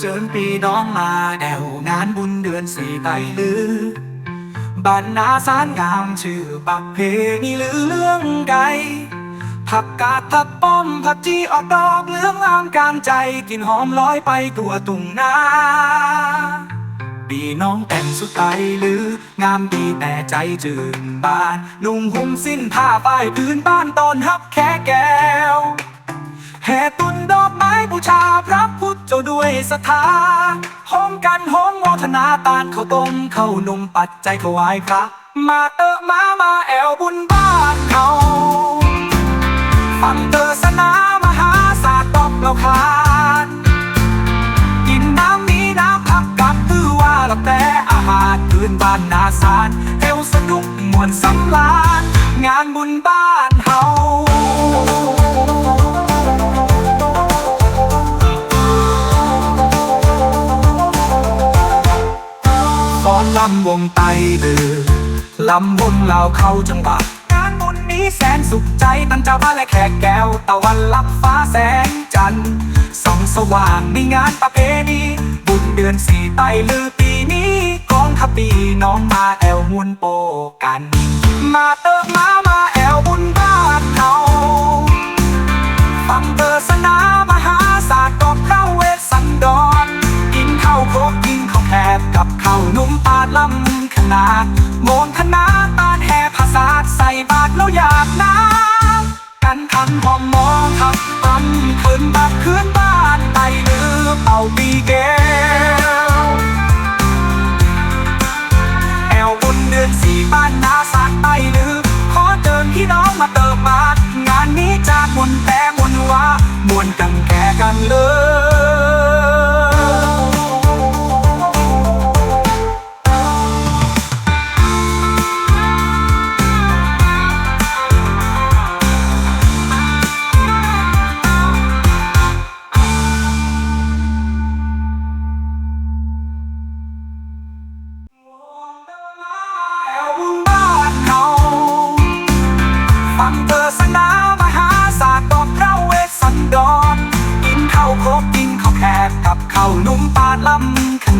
เจิญปีน้องมาแอวงานบุญเดือนสี่ไตรลือบ้านนาสารงามชื่อปักเพนี่ลือเรื่องไกผักกาดผักป้อมผักจีออกดอกเหลืองอามกลางใจกลินหอมลอยไปตัวตุ่งนาปีน้องแต่งสุดไตรลือ งามดีแต่ใจจืนบานนุ่งหุ้มสิ้นผ้าป้ายพื้นบ้านตอนฮับแค่แก้วแห่ตุนดอกไม้บูชาพระ เจ้าด้วยศรัทธาห้องกันห้องโมทนาตานข้าวต้มข้าวนมปัจจัยถวายพระมาเตอมามาแอวบุญบ้านเขาฟังเตอสนามหาศาสตร์ตอกเราคานกินน้ำมีน้ำผักกับพือว่าละแต่อาหารพื้นบ้านนาสารเอวสนุกมวนสำลานงานบุญบ้านเฮาำวงไตลือลำวงเราเข้าจังหวะงานบุญนี้แสนสุขใจตั้งเจ้าบ้านและแขกแก้ว ตะวันลับฟ้าแสงจันทร์ส่องสว่างในงานประเพณีบุญเดือนสี่ไตลือปีนี้กองทัพปีน้องมาแอลมวนโปกัน มาเตอ บาทแล้วอยากน้ำกันทันหอมมองทับตันคืนบัดคืนบ้านไตลือเอาปีเกลแอวบุญเดือนสี่บ้านนาสากไตลือขอเชิญพี่น้องมาเติมมางานนี้จากมนแต่มนว่ามวนกันแก่กันเลย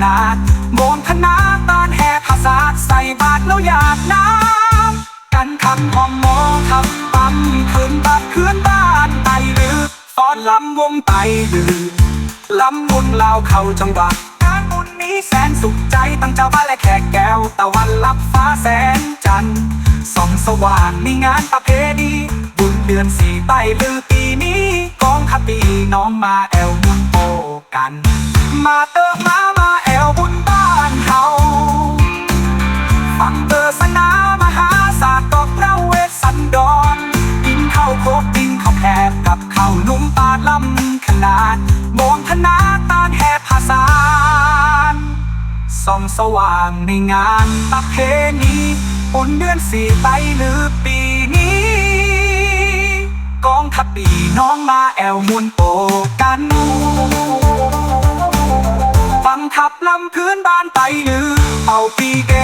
นาดโมนธนาตานแห่ภาษาใส่บาทแล้วอยากน้ำกันคำหอมมองคำปั๊มคืนบัดคืนบ้านไตลือตอนลำวงไตลือลำบุญลาวเข้าจังหวะงานบุญนี้แสนสุขใจตั้งเจ้าบ้านและแขกแก้วตะวันลับฟ้าแสนจันทร์ส่องสว่างมีงานประเพณีบุญเดือนสี่ใต้ลือปีนี้กองขับปีน้องมาแอวบุญโปกัน มาเติมมามาแอวบุญบ้านเขาฟังเทศนามหาศาสตร์ก็พระเวสสันดรกินข้าวโคกกินข้าวแคบกับข้าวนุ่มปาดลำขนาด มองธนาตานแห่ภาษาส่องสว่างในงานประเพณีปนเดือนสี่ไตหรือปีนี้ กองทัพปีน้องมาแอวมุนโปกันฟั งทับลำพื้นบ้านไตลือเอาปีแก